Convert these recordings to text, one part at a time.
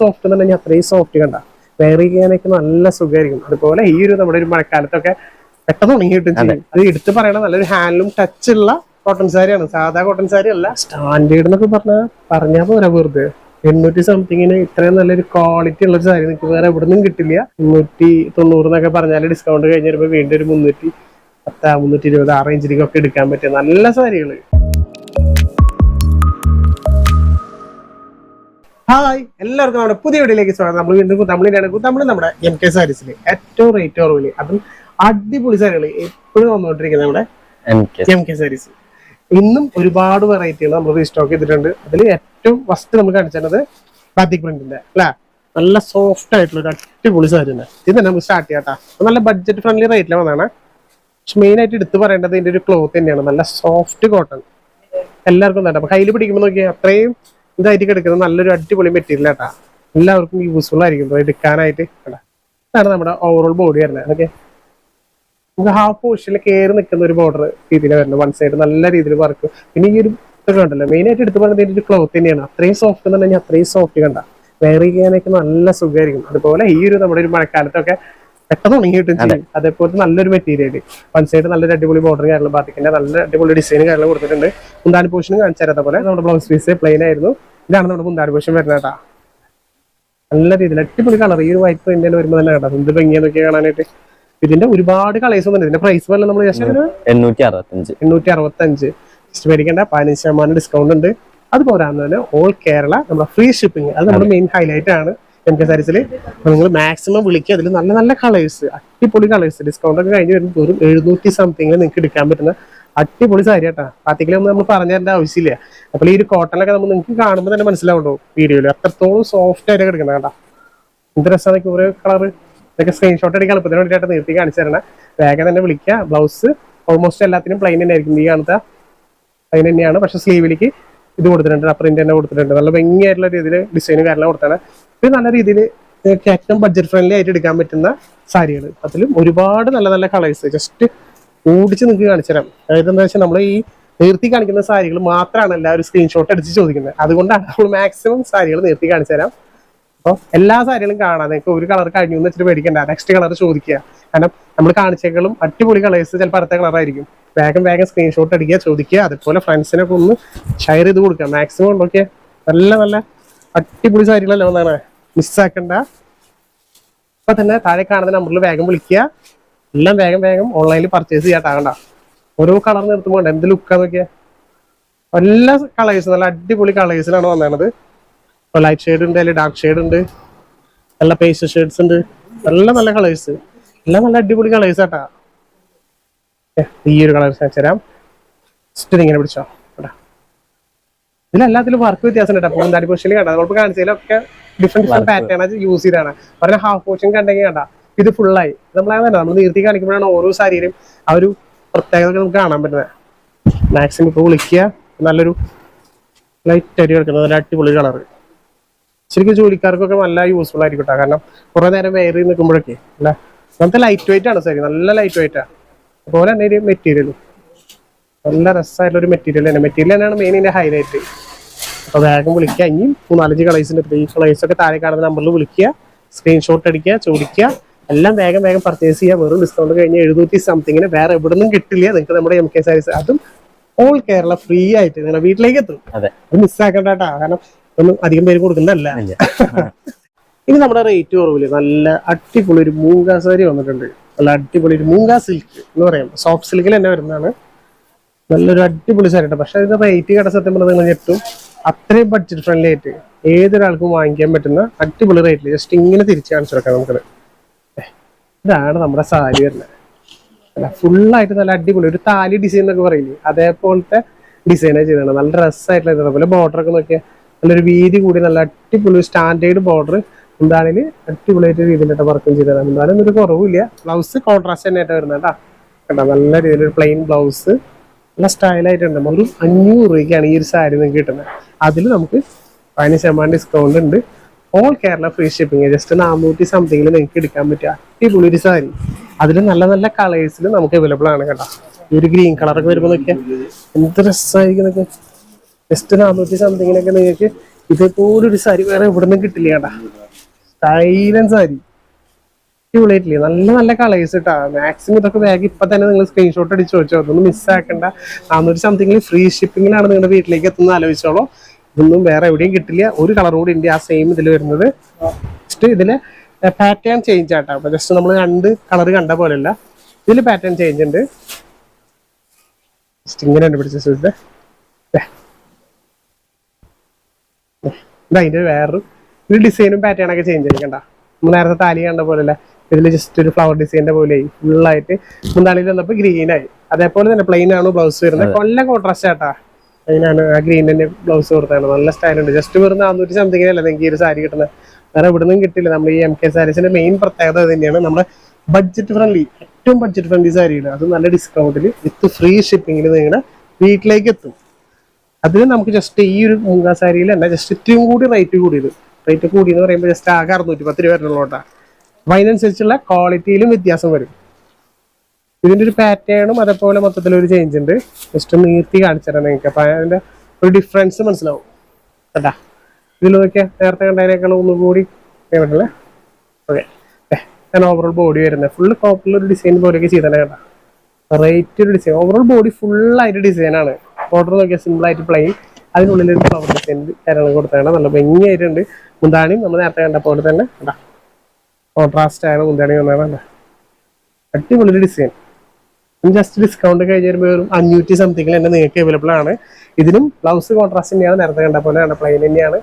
Soft എന്ന് പറഞ്ഞാൽ അത്രയും സോഫ്റ്റ് കണ്ട. വെയർ ചെയ്യാനൊക്കെ നല്ല സുഖമായിരിക്കും. അതുപോലെ ഈ ഒരു നമ്മുടെ ഒരു മഴക്കാലത്തൊക്കെ പെട്ടെന്ന് ഉണങ്ങി കിട്ടും ചെയ്യും. അത് എടുത്ത് പറയണ നല്ലൊരു ഹാൻഡിലും ടച്ച് ഉള്ള കോട്ടൺ സാരിയാണ്. സാധാ കോട്ടൺ സാരി അല്ല. സ്റ്റാൻഡേർഡ് എന്നൊക്കെ പറഞ്ഞാൽ പറഞ്ഞാൽ പോരാ വെറുതെ. എണ്ണൂറ്റി സംതിങ്ങിന് ഇത്രയും നല്ലൊരു ക്വാളിറ്റി ഉള്ള ഒരു സാരി നിങ്ങൾക്ക് വേറെ എവിടെ നിന്നും കിട്ടില്ല. മുന്നൂറ്റി തൊണ്ണൂറ് എന്നൊക്കെ പറഞ്ഞാൽ ഡിസ്കൗണ്ട് കഴിഞ്ഞ് വരുമ്പോൾ വീണ്ടും ഒരു മുന്നൂറ്റി പത്ത് മുന്നൂറ്റി ഇരുപത് ആ റേഞ്ചിലേക്കൊക്കെ എടുക്കാൻ പറ്റിയ നല്ല സാരികൾ. ഹായ് എല്ലാവർക്കും നമ്മുടെ പുതിയ വീഡിയോയിലേക്ക് സ്വാഗതം. നമ്മൾ വീണ്ടും തമിഴിലാണ്. തമിഴ് നമ്മുടെ എം കെ സാരീസിൽ ഏറ്റവും റേറ്റ് കുറവിൽ. അതും അടിപൊളി സാരികൾ എപ്പോഴും വന്നുകൊണ്ടിരിക്കുന്നത് നമ്മുടെ എം കെ സാരീസ്. ഇന്നും ഒരുപാട് വെറൈറ്റികൾ നമ്മൾ റീസ്റ്റോക്ക് ചെയ്തിട്ടുണ്ട്. അതിൽ ഏറ്റവും ഫസ്റ്റ് നമ്മൾ കാണിച്ചത് ബാത്തിക് പ്രിന്റിന്റെ അല്ലേ? നല്ല സോഫ്റ്റ് ആയിട്ടുള്ള ഒരു അടിപൊളി സാരി തന്നെ. ഇത് തന്നെ നമുക്ക് സ്റ്റാർട്ട് ചെയ്യാട്ടാ നല്ല ബഡ്ജറ്റ് ഫ്രണ്ട്ലി റേറ്റിൽ വന്നതാണ്. പക്ഷെ മെയിൻ ആയിട്ട് എടുത്ത് പറയേണ്ടത് ഇതിന്റെ ഒരു ക്ലോത്ത് തന്നെയാണ്. നല്ല സോഫ്റ്റ് കോട്ടൺ എല്ലാവർക്കും തന്നെ അപ്പൊ കയ്യിൽ പിടിക്കുമ്പോൾ നോക്കിയാൽ അത്രയും ഇതായിട്ട് കിടക്കുന്നത് നല്ലൊരു അടിപൊളി മെറ്റീരിയൽ ആട്ടാ. എല്ലാവർക്കും യൂസ്ഫുൾ ആയിരിക്കും എടുക്കാനായിട്ട്. കണ്ടാ. ഇതാണ് നമ്മുടെ ഓവറോൾ ബോഡി വരുന്നത്. ഓക്കെ നമുക്ക് ഹാഫ് പോർഷനിൽ കയറി നിൽക്കുന്ന ഒരു ബോർഡർ രീതിയിൽ വരുന്നത്. വൺ സൈഡ് നല്ല രീതിയിൽ വർക്ക് പിന്നെ ഈ ഒരു ഇതൊക്കെ ഉണ്ടല്ലോ മെയിൻ ആയിട്ട് എടുത്ത് ഇതിന്റെ ഒരു ക്ലോത്ത് തന്നെയാണ്. അത്രയും സോഫ്റ്റ് എന്ന് പറഞ്ഞാൽ അത്രയും സോഫ്റ്റ് കണ്ട. വെയർ ചെയ്യാനൊക്കെ നല്ല സുഖമായിരിക്കും അതുപോലെ ഈ ഒരു നമ്മുടെ ഒരു മഴക്കാലത്തൊക്കെ പെട്ടെന്ന് ഉണങ്ങി കിട്ടും ചെയ്യും. അതേപോലെ നല്ലൊരു മെറ്റീരിയൽ വൺ സൈഡ് നല്ലൊരു അടിപൊളി ബോർഡർ കാര്യങ്ങൾ ബാത്തിക്കിന്റെ നല്ല അടിപൊളി ഡിസൈൻ കാര്യങ്ങൾ കൊടുത്തിട്ടുണ്ട്. മുന്താനി പോർഷനും കാണിച്ചു തരാത്ത പോലെ നമ്മുടെ ബ്ലൗസ് പീസ് പ്ലെയിൻ ആയിരുന്നു. ഇതാണ് നമ്മുടെ മുന്താനി പോർഷൻ വരുന്നത് കേട്ടാ. നല്ല രീതിയിൽ അടിപൊളി കളർ ഈ ഒരു വൈറ്റ് പ്രിന്റ് വരുമ്പോൾ തന്നെ കേട്ടോ. എന്ത് ഭംഗിയെന്നൊക്കെ കാണാനായിട്ട്. ഇതിന്റെ ഒരുപാട് കളേഴ്സ് ഒന്നും ഇതിന്റെ പ്രൈസ് വല്ല നമ്മൾ എണ്ണൂറ്റി അറുപത്തഞ്ച് എണ്ണൂറ്റി അറുപത്തി അഞ്ച് ജസ്റ്റ് മേടിക്കേണ്ട. പതിനഞ്ച് ശതമാനം ഡിസ്കൗണ്ട് ഉണ്ട്. അത് പോരാന്ന് തന്നെ ഓൾ കേരള നമ്മുടെ ഫ്രീ ഷിപ്പിംഗ് അത് നമ്മുടെ മെയിൻ ഹൈലൈറ്റ് ആണ്. എം കെ സാരീസിൽ നിങ്ങൾ മാക്സിമം വിളിക്കുക അതിൽ നല്ല നല്ല കളേഴ്സ് അടിപൊളി കളേഴ്സ് ഡിസ്കൗണ്ട് ഒക്കെ കഴിഞ്ഞ് വരുമ്പോൾ വെറും എഴുന്നൂറ്റി സംതിങ്ങിൽ നിങ്ങൾക്ക് എടുക്കാൻ പറ്റുന്ന അടിപൊളി സാരി കേട്ടാ. പാത്തിക്കലൊന്നും നമ്മൾ പറഞ്ഞു തരേണ്ട ആവശ്യമില്ല. അപ്പോൾ ഈ ഒരു കോട്ടനൊക്കെ നമ്മൾ നിങ്ങൾക്ക് കാണുമ്പോൾ തന്നെ മനസ്സിലാവുണ്ടോ വീഡിയോയിൽ അത്രത്തോളം സോഫ്റ്റ് ആയിട്ട് കിടക്കുന്നത് കേട്ടാ. എന്ത് രസമാണ് ഓരോ കളർ ഇതൊക്കെ സ്ക്രീൻഷോട്ട് എടുക്കാൻ എളുപ്പത്തിന് വേണ്ടിയിട്ട് നിർത്തി കാണിച്ചു തരണം വേഗം തന്നെ വിളിക്കുക. ബ്ലൗസ് ഓൾമോസ്റ്റ് എല്ലാത്തിനും പ്ലെയിൻ തന്നെ ആയിരിക്കും. ഈ കാണുന്ന പ്ലെയിൻ തന്നെയാണ്. പക്ഷെ സ്ലീവിലേക്ക് ഇത് കൊടുത്തിട്ടുണ്ട്. പ്രിന്റ് തന്നെ കൊടുത്തിട്ടുണ്ട്. നല്ല ഭംഗിയായിട്ടുള്ള രീതിയിൽ ഡിസൈനും കാര്യങ്ങളും കൊടുത്താണ് ഇത് നല്ല രീതിയിൽ ഏറ്റവും ബഡ്ജറ്റ് ഫ്രണ്ട്ലി ആയിട്ട് എടുക്കാൻ പറ്റുന്ന സാരികൾ അതിലും ഒരുപാട് നല്ല നല്ല കളേഴ്സ് ജസ്റ്റ് ഓടിച്ച് നിങ്ങൾക്ക് കാണിച്ചു തരാം. അതായത് എന്താ വെച്ചാൽ നമ്മൾ ഈ നിർത്തി കാണിക്കുന്ന സാരികൾ മാത്രമാണ് എല്ലാവരും സ്ക്രീൻഷോട്ട് അടിച്ച് ചോദിക്കുന്നത് അതുകൊണ്ടാണ് നമ്മൾ മാക്സിമം സാരികൾ നിർത്തി കാണിച്ചു തരാം. അപ്പോൾ എല്ലാ സാരികളും കാണാം. നിങ്ങൾക്ക് ഒരു കളർ കഴിഞ്ഞു എന്ന് വെച്ചിട്ട് പേടിക്കണ്ട. നെക്സ്റ്റ് കളർ ചോദിക്കുക കാരണം നമ്മൾ കാണിച്ചേക്കളും അടിപൊളി കളേഴ്സ് ചിലപ്പോൾ അടുത്ത കളറായിരിക്കും വേഗം വേഗം സ്ക്രീൻഷോട്ട് അടിക്കുക ചോദിക്കുക. അതുപോലെ ഫ്രണ്ട്സിനൊക്കെ ഒന്ന് ഷെയർ ചെയ്ത് കൊടുക്കുക. മാക്സിമം ഉണ്ടോക്കെ നല്ല നല്ല അടിപൊളി സാരികളല്ലേ ഒന്നാണ് മിസ്സാക്കണ്ട ഇപ്പൊ തന്നെ താഴെ കാണുന്ന നമ്പറിൽ വേഗം വിളിക്കുക. എല്ലാം വേഗം വേഗം ഓൺലൈനിൽ പർച്ചേസ് ചെയ്യാട്ടാകണ്ട ഓരോ കളർ നിർത്തുമ്പോൾ എന്ത് ലുക്കാ നോക്കിയാ? എല്ലാ കളേഴ്സും നല്ല അടിപൊളി കളേഴ്സിലാണ് വന്നത് ഇപ്പോൾ ലൈറ്റ് ഷെയ്ഡ് ഉണ്ട് അതിൽ ഡാർക്ക് ഷെയ്ഡ് ഉണ്ട് നല്ല പേസ്റ്റ് ഷെയ്ഡ്സ് ഉണ്ട് നല്ല നല്ല കളേഴ്സ് എല്ലാം നല്ല അടിപൊളി കളേഴ്സ് ആട്ടാ ഈ ഒരു കളേഴ്സ് ഞാൻ തരാം. ജസ്റ്റ് ഇങ്ങനെ പിടിച്ചോ കേട്ടാ ഇതിലെല്ലാത്തിലും വർക്ക് വ്യത്യാസം കേട്ടോ പൂന്താടി പൊഷനിൽ കണ്ട? നമ്മൾ കാണിച്ചതിലൊക്കെ ഡിഫറെന്റ് ഡിഫറെന്റ് പാറ്റേൺ യൂസ് ചെയ്താണ് പറഞ്ഞ ഹാഫ് പോർഷൻ കണ്ടെങ്കിൽ കണ്ട. ഇത് ഫുള്ളായി നമ്മളങ്ങനെ നമ്മൾ നീർത്തി കാണിക്കുമ്പോഴാണ് ഓരോ സാരിയിലും ആ ഒരു പ്രത്യേകത നമുക്ക് കാണാൻ പറ്റുന്നത്. മാക്സിമം ഇപ്പോൾ വിളിക്കുക. നല്ലൊരു ലൈറ്റ് അരി കിടക്കുന്നത്. നല്ല അടിപൊളി കളർ ശരിക്കും ജോലിക്കാർക്കൊക്കെ നല്ല യൂസ്ഫുൾ ആയിരിക്കും കേട്ടോ കാരണം കുറെ നേരം വേറി നിൽക്കുമ്പോഴൊക്കെ അല്ല? നമുക്ക് ലൈറ്റ് വെയിറ്റ് ആണ് സാരി നല്ല ലൈറ്റ് വെയിറ്റ് ആണ് അതുപോലെ തന്നെ ഒരു മെറ്റീരിയലും നല്ല രസമായിട്ടുള്ള ഒരു മെറ്റീരിയൽ തന്നെ. മെറ്റീരിയൽ തന്നെയാണ് മെയിൻ ഇതിന്റെ ഹൈലൈറ്റ് അപ്പോൾ വേഗം വിളിക്കുക. ഇനിയും മൂന്നാലഞ്ച് കളേഴ്സിന്റെ ഈ കളേഴ്സ് ഒക്കെ താഴെ കാണുന്ന നമ്പറിൽ വിളിക്കുക. സ്ക്രീൻഷോട്ട് അടിക്കുക ചോദിക്കുക. എല്ലാം വേഗം വേഗം പർച്ചേസ് ചെയ്യുക വെറും ഡിസ്കൗണ്ട് കഴിഞ്ഞ് എഴുന്നൂറ്റി സംതിങ്ങിന് വേറെ എവിടെ നിന്നും കിട്ടില്ല. നിങ്ങൾക്ക് നമ്മുടെ എം കെ സാരീസ് അതും ഓൾ കേരള ഫ്രീ ആയിട്ട് നിങ്ങളുടെ വീട്ടിലേക്ക് എത്തും. അതെ. മിസ്സാക്കണ്ട കേട്ടോ കാരണം ഒന്നും അധികം പേര് കൊടുക്കുന്നതല്ല. ഇനി നമ്മുടെ റേറ്റ് കുറവിൽ നല്ല അടിപൊളി ഒരു മൂങ്കാ സാരി വന്നിട്ടുണ്ട്. നല്ല അടിപൊളി ഒരു മൂങ്കാ സിൽക്ക് എന്ന് പറയാം. സോഫ്റ്റ് സിൽക്കിൽ തന്നെ വരുന്നതാണ്. നല്ലൊരു അടിപൊളി സാരി ഉണ്ട് പക്ഷെ ഇതിന്റെ റേറ്റ് കട സത്യം പറഞ്ഞാൽ നിങ്ങൾ ഞെട്ടും. അത്രയും ബഡ്ജറ്റ് ഫ്രണ്ട്ലി ആയിട്ട് ഏതൊരാൾക്കും വാങ്ങിക്കാൻ പറ്റുന്ന അടിപൊളി റേറ്റിൽ ജസ്റ്റ് ഇങ്ങനെ തിരിച്ചു കാണിച്ചു കൊടുക്കാം നമുക്ക് ഇതാണ് നമ്മുടെ സാരി വരുന്നത്. അല്ല ഫുള്ളായിട്ട് നല്ല അടിപൊളി. ഒരു താലി ഡിസൈൻ എന്നൊക്കെ പറയില്ലേ? അതേപോലത്തെ ഡിസൈനാണ് ചെയ്തതാണ്. നല്ല ഡ്രസ്സായിട്ടുള്ള ഇത്. ബോർഡർ ഒക്കെ നോക്കിയാൽ നല്ലൊരു വീതി കൂടി നല്ല അടിപൊളി സ്റ്റാൻഡേർഡ് ബോർഡർ എന്താണെങ്കിൽ അടിപൊളിയായിട്ട് രീതിയിലായിട്ട് വർക്കും ചെയ്തതാണ്. എന്തായാലും ഒരു കുറവില്ല ബ്ലൗസ് കോൺട്രാസ്റ്റ് തന്നെ ആയിട്ട് വരുന്നത് കേട്ടോ. കണ്ടോ? നല്ല രീതിയിൽ ഒരു പ്ലെയിൻ ബ്ലൗസ് നല്ല സ്റ്റൈലായിട്ടുണ്ട് ഒരു അഞ്ഞൂറ് രൂപയ്ക്കാണ് ഈ ഒരു സാരി നിങ്ങൾക്ക് കിട്ടുന്നത്. അതിൽ നമുക്ക് പതിനഞ്ച് ശതമാനം ഡിസ്കൗണ്ട് ഉണ്ട്. All Kerala free shipping just നാനൂറ്റി സംതിങ്ങിൽ നിങ്ങൾക്ക് എടുക്കാൻ പറ്റിയ അടിപൊളി ഒരു സാരി. അതിൽ നല്ല നല്ല കളേഴ്സിൽ നമുക്ക് അവൈലബിൾ ആണ് കേട്ടോ. ഈ ഒരു ഗ്രീൻ കളറൊക്കെ വരുമ്പോൾ നോക്കിയാൽ എന്ത് രസമായിരിക്കും ജസ്റ്റ് നാനൂറ്റി സംതിങ്ങിനൊക്കെ നിങ്ങൾക്ക് ഇതേപോലൊരു സാരി വേറെ എവിടെ നിന്നും കിട്ടില്ല കേട്ടാ. സ്റ്റൈലൻ സാരി. അടിപൊളിയായിട്ടില്ലേ? നല്ല നല്ല കളേഴ്സ് കേട്ടോ മാക്സിമം ഇതൊക്കെ ബാഗ് ഇപ്പൊ തന്നെ നിങ്ങൾ സ്ക്രീൻഷോട്ട് അടിച്ച് വെച്ചോ. അതൊന്നും മിസ്സാക്കണ്ട നാനൂറ്റി സംതിങ്ങിൽ ഫ്രീ ഷിപ്പിങ്ങിലാണ് നിങ്ങളുടെ വീട്ടിലേക്ക് എത്തുന്നത്. ആലോചിച്ചോളൂ. ഇതൊന്നും വേറെ എവിടെയും കിട്ടില്ല. ഒരു കളർ കൂടി ഉണ്ട് ആ സെയിം ഇതിൽ വരുന്നത്. ജസ്റ്റ് ഇതിൽ പാറ്റേൺ ചേഞ്ച് ആട്ടോ. അപ്പൊ ജസ്റ്റ് നമ്മൾ രണ്ട് കളർ കണ്ട പോലെയല്ല. ഇതിൽ പാറ്റേൺ ചേഞ്ച് ഉണ്ട്. ജസ്റ്റ് ഇങ്ങനെ പിടിച്ച സുഹൃത്തെ. ഇതാ അതിന്റെ വേറൊരു ഒരു ഡിസൈനും പാറ്റേൺ ഒക്കെ ചേഞ്ച് ആയിരിക്കണ്ട നമ്മൾ നേരത്തെ താലി കണ്ട പോലെയല്ല. ഇതിൽ ജസ്റ്റ് ഒരു ഫ്ലവർ ഡിസൈന്റെ പോലെ ഫുള്ളായിട്ട് മുന്താളിയിൽ വന്നപ്പോൾ ഗ്രീനായി അതേപോലെ തന്നെ പ്ലെയിൻ ആണ് ബ്ലൗസ് വരുന്നത്. കൊല്ല കോൺട്രാസ്റ്റ് ആട്ടാ. അതിനാണ് ആ ഗ്രീൻ തന്നെ ബ്ലൗസ് കൊടുത്താണ് നല്ല സ്റ്റൈൽ ഉണ്ട്. ജസ്റ്റ് വെറും നാനൂറ്റി സംതിങ്ങിനല്ല നിങ്ങൾക്ക് ഈ ഒരു സാരി കിട്ടുന്നത് വേറെ ഇവിടെ നിന്നും കിട്ടില്ല. നമ്മൾ ഈ എം കെ സാരീസിന്റെ മെയിൻ പ്രത്യേകത തന്നെയാണ്. നമ്മുടെ ബഡ്ജറ്റ് ഫ്രണ്ട്ലി ഏറ്റവും ബഡ്ജറ്റ് ഫ്രണ്ട്ലി സാരിയാണ് അത് നല്ല ഡിസ്കൗണ്ടിൽ വിത്ത് ഫ്രീ ഷിപ്പിങ്ങിൽ നിങ്ങളുടെ വീട്ടിലേക്ക് എത്തും. അതിന് നമുക്ക് ജസ്റ്റ് ഈ ഒരു മുങ്ങാ സാരിയിൽ തന്നെ ജസ്റ്റ് ഇത്രയും കൂടി റേറ്റ് കൂടിയത്. റേറ്റ് കൂടി എന്ന് പറയുമ്പോൾ ജസ്റ്റ് ആകെ അറുന്നൂറ്റി പത്ത് രൂപ വരുന്നുള്ളൂട്ടാ അപ്പം അതിനനുസരിച്ചുള്ള ക്വാളിറ്റിയിലും വ്യത്യാസം വരും. ഇതിന്റെ ഒരു പാറ്റേണും അതേപോലെ മൊത്തത്തിൽ ഒരു ചേഞ്ച് ഉണ്ട്. ജസ്റ്റ് നീർത്തി കാണിച്ചു നിങ്ങൾക്ക്. അപ്പൊ അതിന്റെ ഒരു ഡിഫറൻസ് മനസ്സിലാവും. കേട്ടാ ഇതിൽ നോക്കിയാൽ നേരത്തെ കണ്ടതിനേക്കാൾ ഒന്നുകൂടി പറ്റില്ലേ ഓക്കെ ഞാൻ ഓവറോൾ ബോഡി വരുന്നത്. ഫുള്ള് കോപ്പറിൽ ഒരു ഡിസൈൻ പോലെയൊക്കെ ചെയ്തേ കേട്ടാ റേറ്റ് ഒരു ഡിസൈൻ ഓവറോൾ ബോഡി ഫുള്ളായിട്ട് ഡിസൈനാണ് ഓർഡർ നോക്കിയാൽ സിമ്പിൾ ആയിട്ട് പ്ലെയിൻ അതിനുള്ളിൽ ഒരു ഫ്ലവർ ഡിസൈൻ കാര്യങ്ങൾ കൊടുത്താണ് നല്ല ഭംഗിയായിട്ടുണ്ട്. മുന്താണിയും നമ്മൾ നേരത്തെ കണ്ട പോലെ തന്നെ. കേട്ടാ കോൺട്രാസ്റ്റ് ആയാലും മുന്താണി വന്നതാണ് അടിപൊളി ഡിസൈൻ ജസ്റ്റ് ഡിസ്കൗണ്ട് കഴിഞ്ഞ് വരുമ്പോൾ വെറും അഞ്ഞൂറ്റി സംതിങ്ങിൽ തന്നെ നിങ്ങൾക്ക് അവൈലബിൾ ആണ്. ഇതിനും ബ്ലൗസ് കോൺട്രാസ്റ്റ് തന്നെയാണ് നേരത്തെ കണ്ട പോലെ കണ്ട പ്ലെയിൻ തന്നെയാണ്.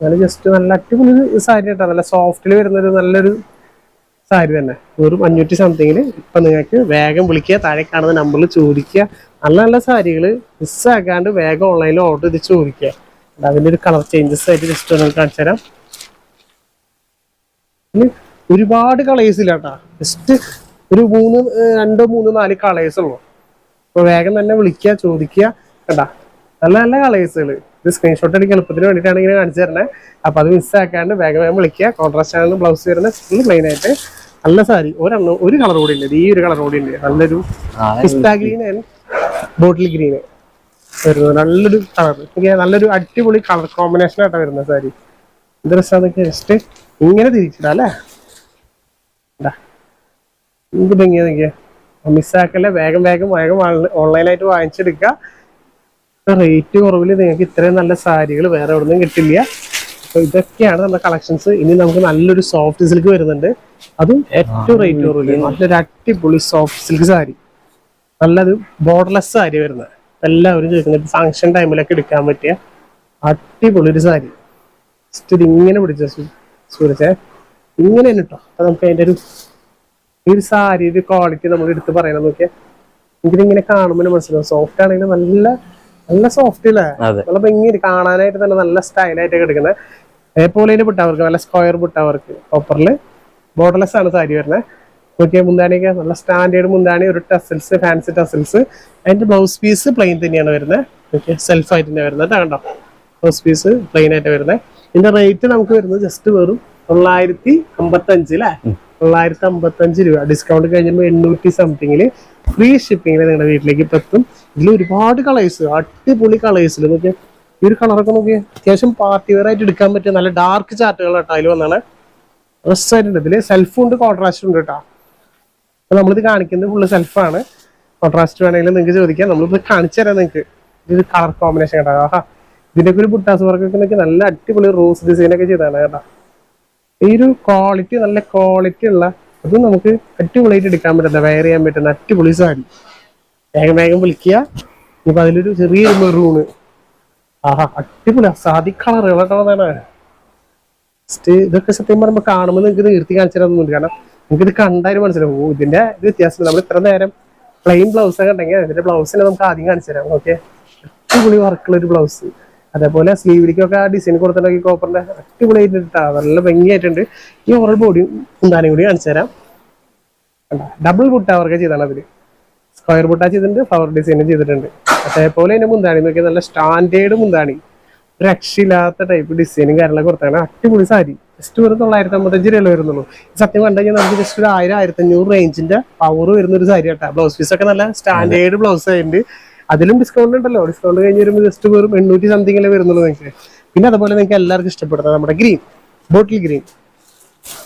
നല്ല ജസ്റ്റ് നല്ല അടിപൊളി ഒരു സാരി കേട്ടോ നല്ല സോഫ്റ്റിൽ വരുന്ന ഒരു നല്ലൊരു സാരി തന്നെ. വെറും അഞ്ഞൂറ്റി സംതിങ്ങിൽ ഇപ്പം നിങ്ങൾക്ക് വേഗം വിളിക്കുക താഴെ കാണുന്ന നമ്പറിൽ ചോദിക്കുക. നല്ല നല്ല സാരികൾ മിസ്സാക്കാണ്ട് വേഗം ഓൺലൈനിൽ ഓർഡർ ചെയ്ത് ചോദിക്കുക. അതിന്റെ ഒരു കളർ ചേഞ്ചസ് ആയിട്ട് ജസ്റ്റ് ഒന്ന് കാണിച്ചു തരാം. ഒരുപാട് കളേഴ്സ് ഇല്ല കേട്ടോ ജസ്റ്റ് ഒരു മൂന്ന് രണ്ടോ മൂന്നോ നാല് കളേഴ്സ് ഉള്ളു. അപ്പൊ വേഗം തന്നെ വിളിക്കുക ചോദിക്കുക കേട്ടാ നല്ല നല്ല കളേഴ്സുകൾ ഇത് സ്ക്രീൻഷോട്ട് എടുക്കുക എളുപ്പത്തിന് വേണ്ടിയിട്ടാണ് ഇങ്ങനെ കാണിച്ചു തരണേ അപ്പൊ അത് മിസ്സാക്കാണ്ട് വേഗം വേഗം വിളിക്കുക. കോൺട്രാസ്റ്റ് ആണ് ബ്ലൗസ് വരുന്ന ഫുൾ പ്ലെയിൻ ആയിട്ട് നല്ല സാരി. ഒരെണ്ണം ഒരു കളർ കൂടി ഉണ്ട്. ഈ ഒരു കളർ കൂടി ഉണ്ട്. നല്ലൊരു pista green and bottle green വരുന്നത്. നല്ലൊരു കളർ നല്ലൊരു അടിപൊളി കളർ കോമ്പിനേഷൻ ആയിട്ടാണ് വരുന്നത് സാരി. ഇത് ഡ്രസ്സാന്നൊക്കെ ജസ്റ്റ് ഇങ്ങനെ തിരിച്ചിടാം അല്ലേ. എന്ത് ഭംഗിയാ നോക്കിയാ? മിസ്സാക്കല്ലേ? വേഗം വേഗം വേഗം ഓൺലൈനായിട്ട് വാങ്ങിച്ചെടുക്കുക. റേറ്റ് കുറവിൽ നിങ്ങൾക്ക് ഇത്രയും നല്ല സാരികൾ വേറെ എവിടെ നിന്നും കിട്ടില്ല. അപ്പൊ ഇതൊക്കെയാണ് നമ്മുടെ കളക്ഷൻസ് ഇനി നമുക്ക് നല്ലൊരു സോഫ്റ്റ് സിൽക്ക് വരുന്നുണ്ട്. അതും ഏറ്റവും റേറ്റ് കുറവില്ല നല്ലൊരു അടിപൊളി സോഫ്റ്റ് സിൽക്ക് സാരി. നല്ലത് ബോർഡർലെസ് സാരി വരുന്നത്. എല്ലാവരും ചോദിക്കുന്നത് ഫങ്ഷൻ ടൈമിലൊക്കെ എടുക്കാൻ പറ്റിയ അടിപൊളി ഒരു സാരി. ജസ്റ്റ് ഇത് ഇങ്ങനെ പിടിച്ച സൂരജെ. ഇങ്ങനെ തന്നെ കേട്ടോ നമുക്ക് അതിന്റെ ഒരു ഈ ഒരു സാരി ഒരു ക്വാളിറ്റി നമ്മൾ എടുത്ത് പറയണം നോക്കിയാൽ എനിക്കിതിങ്ങനെ കാണുമ്പോൾ മനസ്സിലാവും. സോഫ്റ്റ് ആണെങ്കിലും നല്ല നല്ല സോഫ്റ്റ് അല്ലേ. നല്ല ഭംഗി കാണാനായിട്ട് തന്നെ നല്ല സ്റ്റൈലായിട്ട് കിടക്കുന്നത് അതേപോലെ ഇതിന് പുട്ടവർക്ക് നല്ല സ്ക്വയർ പുട്ടവർക്ക് കോപ്പറിൽ ബോർഡർലെസ് ആണ് സാരി വരുന്നത് നോക്കിയാൽ മുന്താണിയൊക്കെ നല്ല സ്റ്റാൻഡേർഡ് മുന്താണി ഒരു ടസൽസ് ഫാൻസി ടസൽസ് അതിന്റെ ബ്ലൗസ് പീസ് പ്ലെയിൻ തന്നെയാണ് വരുന്നത് ഓക്കെ സെൽഫ് ആയിട്ട് തന്നെ വരുന്നത് കേട്ടോ കണ്ടോ? ബ്ലൗസ് പീസ് പ്ലെയിൻ ആയിട്ട് വരുന്നത് ഇതിന്റെ റേറ്റ് നമുക്ക് വരുന്നത് ജസ്റ്റ് വെറും തൊള്ളായിരത്തി അമ്പത്തഞ്ച് അല്ലേ തൊള്ളായിരത്തി അമ്പത്തഞ്ച് രൂപ. ഡിസ്കൗണ്ട് കഴിഞ്ഞപ്പോൾ എണ്ണൂറ്റി സംതിങ്ങിൽ ഫ്രീ ഷിപ്പിങ്ങിൽ നിങ്ങളുടെ വീട്ടിലേക്ക് ഇപ്പം എത്തും ഇതിൽ ഒരുപാട് കളേഴ്സ് അടിപൊളി കളേഴ്സിൽ നോക്കിയാൽ ഈ ഒരു കളറൊക്കെ നോക്കിയാൽ അത്യാവശ്യം പാർട്ടി വെയർ ആയിട്ട് എടുക്കാൻ പറ്റിയ നല്ല ഡാർക്ക് ചാർട്ടുകൾ കേട്ടോ അതിൽ വന്നാണ്. ഡ്രസ്സായിട്ടുണ്ട് ഇതിൽ സെൽഫും ഉണ്ട് കോൺട്രാസ്റ്റും ഉണ്ട് കേട്ടോ. അപ്പൊ നമ്മളിത് കാണിക്കുന്നത് ഫുള്ള് സെൽഫാണ് കോൺട്രാസ്റ്റ് വേണമെങ്കിൽ നിങ്ങൾക്ക് ചോദിക്കാം. നമ്മളിത് കാണിച്ചു തരാം നിങ്ങൾക്ക് ഇതൊരു കളർ കോമ്പിനേഷൻ കേട്ടോ. ആഹാ. ഇതിന്റെയൊക്കെ ഒരു ബുട്ടാസ് വർക്കൊക്കെ നല്ല അടിപൊളി റോസ് ഡിസൈനൊക്കെ ചെയ്താണ് കേട്ടോ. ഈ ഒരു ക്വാളിറ്റി നല്ല ക്വാളിറ്റി ഉള്ള അത് നമുക്ക് അടിപൊളിയായിട്ട് എടുക്കാൻ പറ്റുന്ന വെയർ ചെയ്യാൻ പറ്റുന്ന അടിപൊളി സാരി. വേഗം വേഗം വിളിക്കുക. ഇപ്പൊ അതിലൊരു ചെറിയൊരു മെറൂണ് ആഹാ അടിപൊളി സാധി കളറുകളാട്ടോ അതാണ് ജസ്റ്റ് ഇതൊക്കെ സത്യം പറയുമ്പോൾ കാണുമ്പോൾ നിങ്ങൾക്ക് നിർത്തി കാണിച്ചു തരാനൊന്നുമില്ല കാരണം നിങ്ങൾക്ക് ഇത് കണ്ടാലും മനസ്സിലാവും. ഓ ഇതിന്റെ ഇത് വ്യത്യാസം നമ്മൾ ഇത്ര നേരം പ്ലെയിൻ ബ്ലൗസ് ഒക്കെ ഉണ്ടെങ്കിൽ ഇതിന്റെ ബ്ലൗസിനെ നമുക്ക് ആദ്യം കാണിച്ചു തരാം. ഓക്കെ അടിപൊളി വർക്കുള്ള ഒരു ബ്ലൗസ് അതേപോലെ സ്ലീവിലേക്കൊക്കെ ആ ഡിസൈൻ കൊടുത്തിട്ടുണ്ടെങ്കിൽ കോപ്പറിന്റെ അടിപൊളിയായിട്ട് ഇട്ടാ നല്ല ഭംഗിയായിട്ടുണ്ട്. ഈ ഓറൽ ബോഡിയും ഉണ്ടാനും കൂടി കാണിച്ചു തരാം. ഡബിൾ ബുട്ട അവർക്ക് ചെയ്താണ് അതിൽ. സ്ക്വയർ ബുട്ടാ ചെയ്തിട്ടുണ്ട് ഫ്ലവർ ഡിസൈനും ചെയ്തിട്ടുണ്ട്. അതേപോലെ തന്നെ മുന്താണി നോക്കിയാൽ നല്ല സ്റ്റാൻഡേർഡ് മുന്താണി. രക്ഷയില്ലാത്ത ടൈപ്പ് ഡിസൈനും കാര്യങ്ങളൊക്കെ കൊടുത്താണ് അടിപൊളി സാരി. ജസ്റ്റ് വെറും തൊള്ളായിരത്തി അമ്പത്തഞ്ച് രൂപ വരുന്നുള്ളൂ സത്യം കണ്ടു കഴിഞ്ഞാൽ നമുക്ക് ജസ്റ്റ് ഒരു ആയിരം ആയിരത്തി അഞ്ഞൂറ് റേഞ്ചിന്റെ പവർ വരുന്ന ഒരു സാരി കേട്ടോ ബ്ലൗസ് പീസ് ഒക്കെ നല്ല സ്റ്റാൻഡേർഡ് ബ്ലൗസ് ആയിട്ടുണ്ട്. അതിലും ഡിസ്കൗണ്ട് ഉണ്ടല്ലോ. ഡിസ്കൗണ്ട് കഴിഞ്ഞ് വരുമ്പോൾ ജസ്റ്റ് വെറും എണ്ണൂറ്റി സംതിങ് അല്ലേ വരുന്നുള്ളൂ നിങ്ങൾക്ക് പിന്നെ അതുപോലെ നിങ്ങൾക്ക് എല്ലാവർക്കും ഇഷ്ടപ്പെടുന്നത് നമ്മുടെ ഗ്രീൻ ബോട്ടിൽ ഗ്രീൻ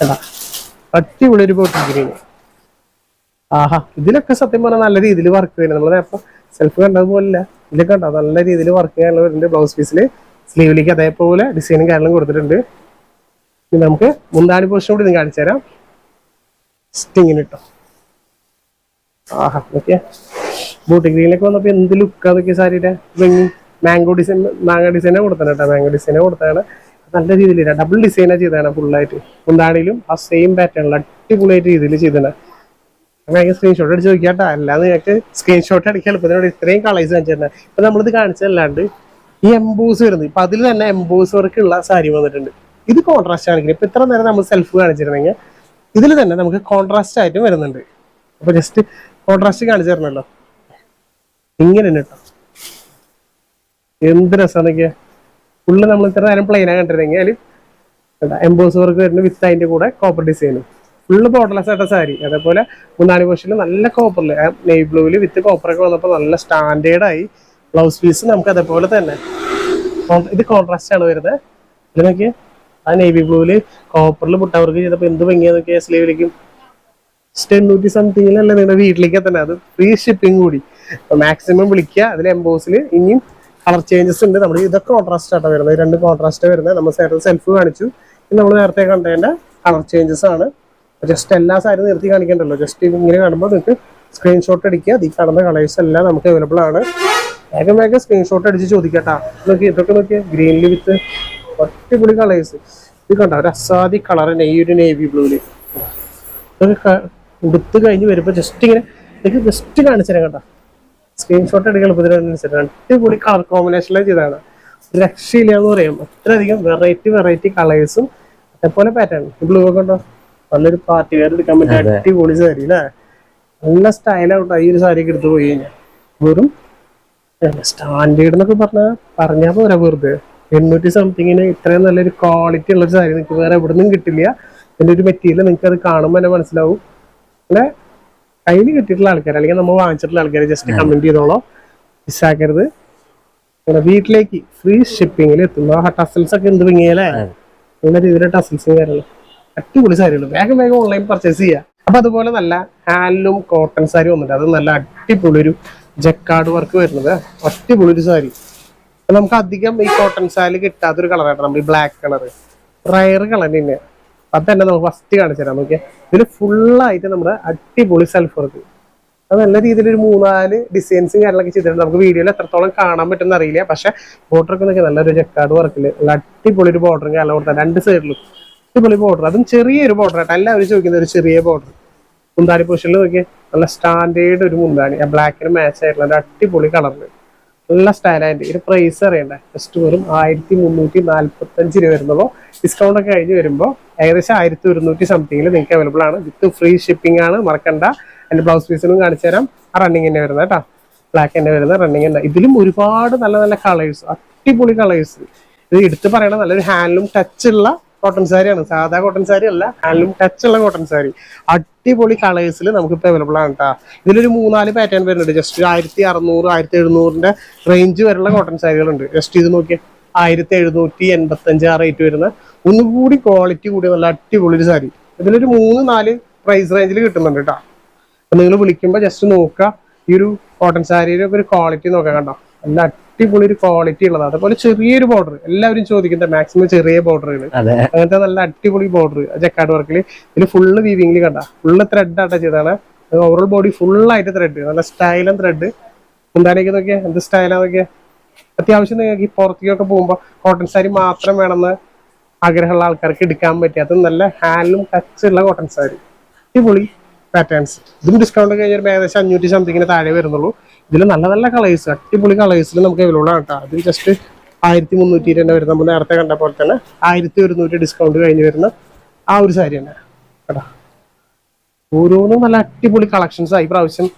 എന്താ അടിപൊളി ഒരു ബോട്ടിൽ ഗ്രീൻ ആഹാ ഇതിലൊക്കെ സത്യം പറഞ്ഞാൽ നല്ല രീതിയിൽ വർക്ക് ചെയ്യുന്നത് നമ്മൾ നേരത്തെ സെൽഫ് കണ്ടതുപോലല്ല ഇതിലൊക്കെ കണ്ടോ? നല്ല രീതിയിൽ വർക്ക് ചെയ്യാനുള്ള വരുന്നുണ്ട് ബ്ലൗസ് പീസിൽ സ്ലീവിലേക്ക് അതേപോലെ ഡിസൈനും കാര്യങ്ങളും കൊടുത്തിട്ടുണ്ട്. ഇനി നമുക്ക് മുന്താണി പോർഷൻ കൂടി കാണിച്ചു തരാം. സ്റ്റിങ്ങിന് കേട്ടോ ആഹാ ഓക്കെ ബൂട്ടി ഗ്രീനിലേക്ക് വന്നപ്പോ എന്ത് ലുക്കാ അതൊക്കെ സാരിയുടെ വെങ്ങി? മാംഗോ ഡിസൈൻ മാങ്ങ ഡിസൈനാണ് കൊടുത്താണ് കേട്ടോ. മാംഗോ ഡിസൈനാണ് കൊടുത്തതാണ്. നല്ല രീതിയിൽ ഡബിൾ ഡിസൈനാണ് ചെയ്തതാണ് ഫുള്ളായിട്ട് മുന്താണിയിലും ആ സെയിം പാറ്റേണിൽ അടിപൊളിയായിട്ട് രീതിയിൽ ചെയ്തതാണ്. അങ്ങനെ സ്ക്രീൻഷോട്ട് അടിച്ച് നോക്കിയാട്ടാ അല്ലാതെ നിങ്ങൾക്ക് സ്ക്രീൻഷോട്ട് അടിക്കാൻ എളുപ്പത്തിനോട് ഇത്രയും കളേഴ്സ് കാണിച്ചിട്ടുണ്ട് ഇപ്പൊ നമ്മളിത് കാണിച്ചതല്ലാണ്ട് ഈ എംബോസ് വരുന്നത്. ഇപ്പൊ അതിൽ തന്നെ എംബോസ് വർക്ക് ഉള്ള സാരി വന്നിട്ടുണ്ട്. ഇത് കോൺട്രാസ്റ്റ് ആണെങ്കിൽ ഇപ്പൊ ഇത്ര നേരം നമ്മൾ സെൽഫ് കാണിച്ചിരുന്നെങ്കിൽ ഇതിൽ തന്നെ നമുക്ക് കോൺട്രാസ്റ്റ് ആയിട്ടും വരുന്നുണ്ട്. അപ്പൊ ജസ്റ്റ് കോൺട്രാസ്റ്റ് കാണിച്ചു ഇങ്ങനെ കേട്ടോ എന്ത് രസമാണെന്നൊക്കെ ഫുള്ള് നമ്മൾ ഇത്ര നേരം പ്ലെയിനാ കണ്ടിരുന്നെങ്കിൽ എംബോസ് വർക്ക് വരുന്ന വിത്ത് അതിന്റെ കൂടെ കോപ്പർ ഡിസൈനും ഫുള്ള് ബോർഡർലെസ് ആയിട്ട സാരി. അതേപോലെ മൂന്നാൽ പോഷനിൽ നല്ല കോപ്പറിൽ നെയ് ബ്ലൂവിൽ വിത്ത് കോപ്പറൊക്കെ വന്നപ്പോൾ നല്ല സ്റ്റാൻഡേർഡായി ബ്ലൗസ് പീസ് നമുക്ക് അതേപോലെ തന്നെ. ഇത് കോൺട്രാസ്റ്റ് ആണ് വരുന്നത്. ഇതിനൊക്കെ ആ നേവി ബ്ലൂവിൽ കോപ്പറിൽ പുട്ടവർക്ക് ചെയ്തപ്പോൾ എന്ത് ഭംഗിയാന്നൊക്കെ സ്ലീവിലേക്കും എണ്ണൂറ്റി സംതിങ്ങിലല്ല നിങ്ങളുടെ വീട്ടിലേക്ക് എത്തണം? അത് ഫ്രീ ഷിപ്പിംഗ് കൂടി. മാക്സിമം വിളിക്കുക അതിൽ എംബോസിൽ ഇനിയും കളർ ചേഞ്ചസ് ഉണ്ട്. നമ്മൾ ഇതൊക്കെ കോൺട്രാസ്റ്റ് ആട്ടോ വരുന്നത്. രണ്ട് കോൺട്രാസ്റ്റ് വരുന്നത് നമ്മൾ നേരത്തെ സെൽഫ് കാണിച്ചു. നമ്മൾ നേരത്തെ കണ്ടതിന്റെ കളർ ചേഞ്ചസ് ആണ്. ജസ്റ്റ് എല്ലാ സാരി നിർത്തി കാണിക്കണ്ടല്ലോ. ജസ്റ്റ് ഇങ്ങനെ കാണുമ്പോൾ നിങ്ങൾക്ക് സ്ക്രീൻഷോട്ട് അടിക്കുക. ഈ കാണുന്ന കളേഴ്സ് എല്ലാം നമുക്ക് അവൈലബിൾ ആണ്. വേഗം വേഗം സ്ക്രീൻഷോട്ട് അടിച്ച് ചോദിക്കട്ടാ. നോക്കി ഇതൊക്കെ നോക്കിയാൽ ഗ്രീനിൽ വിത്ത് ഒറ്റപൊളി കളേഴ്സ് ഇത് കണ്ടോ? ഒരു അസാദി കളർ ഈ ഒരു നേവി ബ്ലൂൽ ഉടുത്ത് കഴിഞ്ഞ് വരുമ്പോൾ ജസ്റ്റ് ഇങ്ങനെ എനിക്ക് ജസ്റ്റ് കാണിച്ചു തരാം കേട്ടോ സ്ക്രീൻഷോട്ട് എടുക്കാൻ എളുപ്പത്തിൽ അടിപൊളി കളർ കോമ്പിനേഷനിലാണ് ചെയ്തതാണ്. ഒരു രക്ഷയില്ല എന്ന് പറയും. അത്രയധികം വെറൈറ്റി വെറൈറ്റി കളേഴ്സും അതേപോലെ പാറ്റേൺ ബ്ലൂ ഒക്കെ ഉണ്ടോ നല്ലൊരു പാർട്ടി വെയർ എടുക്കാൻ പറ്റിയ അടിപൊളി സാരി അല്ലേ നല്ല സ്റ്റൈലായിട്ടോ ഈ ഒരു സാരി ഒക്കെ എടുത്ത് പോയി കഴിഞ്ഞാൽ വെറും സ്റ്റാൻഡേർഡ് എന്നൊക്കെ പറഞ്ഞാൽ പറഞ്ഞാൽ പോരാ വെറുതെ. എണ്ണൂറ്റി സംതിങ്ങിന് ഇത്രയും നല്ലൊരു ക്വാളിറ്റി ഉള്ള സാരി നിങ്ങൾക്ക് വേറെ എവിടെ നിന്നും കിട്ടില്ല. എന്റെ ഒരു മെറ്റീരിയൽ നിങ്ങൾക്ക് അത് കാണുമ്പോൾ തന്നെ മനസ്സിലാവും. പിന്നെ കയ്യിൽ കിട്ടിയിട്ടുള്ള ആൾക്കാർ അല്ലെങ്കിൽ നമ്മൾ വാങ്ങിച്ചിട്ടുള്ള ആൾക്കാർ ജസ്റ്റ് കമന്റ് ചെയ്തോളോ. മിസ്സാക്കരുത് നമ്മുടെ വീട്ടിലേക്ക് ഫ്രീ ഷിപ്പിംഗിൽ എത്തുന്ന. ആ ടസൽസ് ഒക്കെ എന്ത് പിങ്ങിയല്ലേ നല്ല രീതിയിലെ ടസൽസും കാര്യങ്ങളും. അടിപൊളി സാരികളും വേഗം വേഗം ഓൺലൈൻ പർച്ചേസ് ചെയ്യാം. അപ്പൊ അതുപോലെ നല്ല ഹാൻഡ്ലൂം കോട്ടൺ സാരി വന്നിട്ട് അത് നല്ല അടിപൊളി ഒരു ജക്കാർഡ് വർക്ക് വരുന്നത്. അടിപൊളി ഒരു സാരി. നമുക്ക് അധികം ഈ കോട്ടൺ സാരി കിട്ടാത്തൊരു കളറായിട്ട് നമ്മൾ ഈ ബ്ലാക്ക് കളർ റയർ കളർ തന്നെ അത് തന്നെ നമുക്ക് ഫസ്റ്റ് കാണിച്ചു തരാം നോക്കിയാൽ ഇതിൽ ഫുള്ളായിട്ട് നമ്മുടെ അടിപൊളി സെൽഫ് വർക്ക് അത് നല്ല രീതിയിൽ ഒരു മൂന്നാൽ ഡിസൈൻസും കാര്യങ്ങളൊക്കെ ചെയ്തിട്ടുണ്ട്. നമുക്ക് വീഡിയോയിൽ എത്രത്തോളം കാണാൻ പറ്റുന്ന അറിയില്ല. പക്ഷെ ബോർഡർ ഒക്കെ നോക്കിയാൽ നല്ലൊരു ജക്കാർഡ് വർക്കിൽ നല്ല അടിപൊളി ഒരു ബോർഡറും കാലം കൊടുത്താൽ രണ്ട് സൈഡിലും അടിപൊളി ബോർഡർ അതും ചെറിയൊരു ബോർഡർ ആയിട്ട്. എല്ലാവരും ചോദിക്കുന്ന ഒരു ചെറിയ ബോർഡർ മുന്താരി പൊസിഷനിൽ നോക്കിയാൽ നല്ല സ്റ്റാൻഡേർഡ് ഒരു മുന്താണി ആ ബ്ലാക്കിന് മാച്ച് ആയിട്ടുള്ള ഒരു അടിപൊളി കളറിൽ നല്ല സ്റ്റൈലായിട്ട് ഇതിന് പ്രൈസ് അറിയണ്ടേ? ജസ്റ്റ് വെറും ആയിരത്തി മുന്നൂറ്റി നാല്പത്തഞ്ച് രൂപ വരുന്നുള്ളൂ. ഡിസ്കൗണ്ട് ഒക്കെ കഴിഞ്ഞ് വരുമ്പോൾ ഏകദേശം ആയിരത്തി ഒരുന്നൂറ്റി സംതിങ്ങിൽ നിങ്ങൾക്ക് അവൈലബിൾ ആണ്. വിത്ത് ഫ്രീ ഷിപ്പിംഗ് ആണ്. മറക്കണ്ട. എന്റെ ബ്ലൗസ് പീസിനും കാണിച്ചു തരാം. ആ റണ്ണിങ് തന്നെ വരുന്നത് കേട്ടോ. ബ്ലാക്ക് തന്നെ വരുന്ന റണ്ണിങ് തന്നെ ഇതിലും ഒരുപാട് നല്ല നല്ല കളേഴ്സ് അടിപൊളി കളേഴ്സ് ഇത് എടുത്ത് പറയണ നല്ലൊരു ഹാൻഡിലും ടച്ച് ഉള്ള കോട്ടൺ സാരിയാണ് സാധാ കോട്ടൺ സാരി അല്ല ഹാൻഡ്ലൂം ടച്ച് ഉള്ള കോട്ടൺ സാരി അടിപൊളി കളേഴ്സിൽ നമുക്ക് ഇപ്പോൾ അവൈലബിൾ ആണ് കേട്ടോ ഇതിലൊരു മൂന്നാൽ പാറ്റേൺ വരുന്നുണ്ട്. ജസ്റ്റ് ആയിരത്തി അറുന്നൂറ് ആയിരത്തി എഴുന്നൂറിന്റെ റേഞ്ച് വരെയുള്ള കോട്ടൺ സാരികളുണ്ട് ജസ്റ്റ് ഇത് നോക്കിയാൽ ആയിരത്തി എഴുന്നൂറ്റി എൺപത്തി അഞ്ച് ആ റേറ്റ് വരുന്ന ഒന്നുകൂടി ക്വാളിറ്റി കൂടി നല്ല അടിപൊളി ഒരു സാരി ഇതിലൊരു മൂന്ന് നാല് പ്രൈസ് റേഞ്ചിൽ കിട്ടുന്നുണ്ട് കേട്ടോ നിങ്ങൾ വിളിക്കുമ്പോൾ ജസ്റ്റ് നോക്കുക ഈ ഒരു കോട്ടൺ സാരിയുടെ ഒരു ക്വാളിറ്റി നോക്കാം കണ്ടോ. നല്ല അടിപൊളി ഒരു ക്വാളിറ്റി ഉള്ളതാണ് അതുപോലെ ചെറിയൊരു ബോർഡർ എല്ലാവരും ചോദിക്കുന്നത് മാക്സിമം ചെറിയ ബോർഡറുകൾ അങ്ങനത്തെ നല്ല അടിപൊളി ബോർഡർ ജക്കാർഡ് വർക്കിൽ ഇതിൽ ഫുള്ള് വീവിംഗിൽ കണ്ട. ഫുള്ള് ത്രെഡ് ആട്ടാ ചെയ്താണ് ഓവറോൾ ബോഡി ഫുള്ളായിട്ട് ത്രെഡ് നല്ല സ്റ്റൈലും ത്രെഡ് എന്താണെങ്കിൽ നോക്കിയാൽ എന്ത് സ്റ്റൈലാ നോക്കിയാ? അത്യാവശ്യം നിങ്ങൾക്ക് ഈ പുറത്തേക്കൊക്കെ പോകുമ്പോൾ കോട്ടൺ സാരി മാത്രം വേണമെന്ന് ആഗ്രഹമുള്ള ആൾക്കാർക്ക് എടുക്കാൻ പറ്റിയ അത് നല്ല ഹാൻഡും ഉള്ള കോട്ടൺ സാരി അടിപൊളി പാറ്റേൺസ് ഇതും ഡിസ്കൗണ്ട് കഴിഞ്ഞാൽ ഏകദേശം അഞ്ഞൂറ്റി സംതിങ്ങിന് താഴെ വരുന്നുള്ളൂ. ഇതിൽ നല്ല നല്ല കളേഴ്സ് അടിപൊളി കളേഴ്സിൽ നമുക്ക് അവൈലബിൾ ആണ് കേട്ടോ. അത് ജസ്റ്റ് ആയിരത്തി മുന്നൂറ്റി ഇരുപത് വരുന്ന നമ്മൾ നേരത്തെ കണ്ട പോലെ തന്നെ ആയിരത്തി ഒരുന്നൂറ്റി ഡിസ്കൗണ്ട് കഴിഞ്ഞ് വരുന്ന ആ ഒരു സാരി തന്നെ കേട്ടോ. ഓരോന്നും നല്ല അടിപൊളി കളക്ഷൻസ് ആയി പ്രാവശ്യം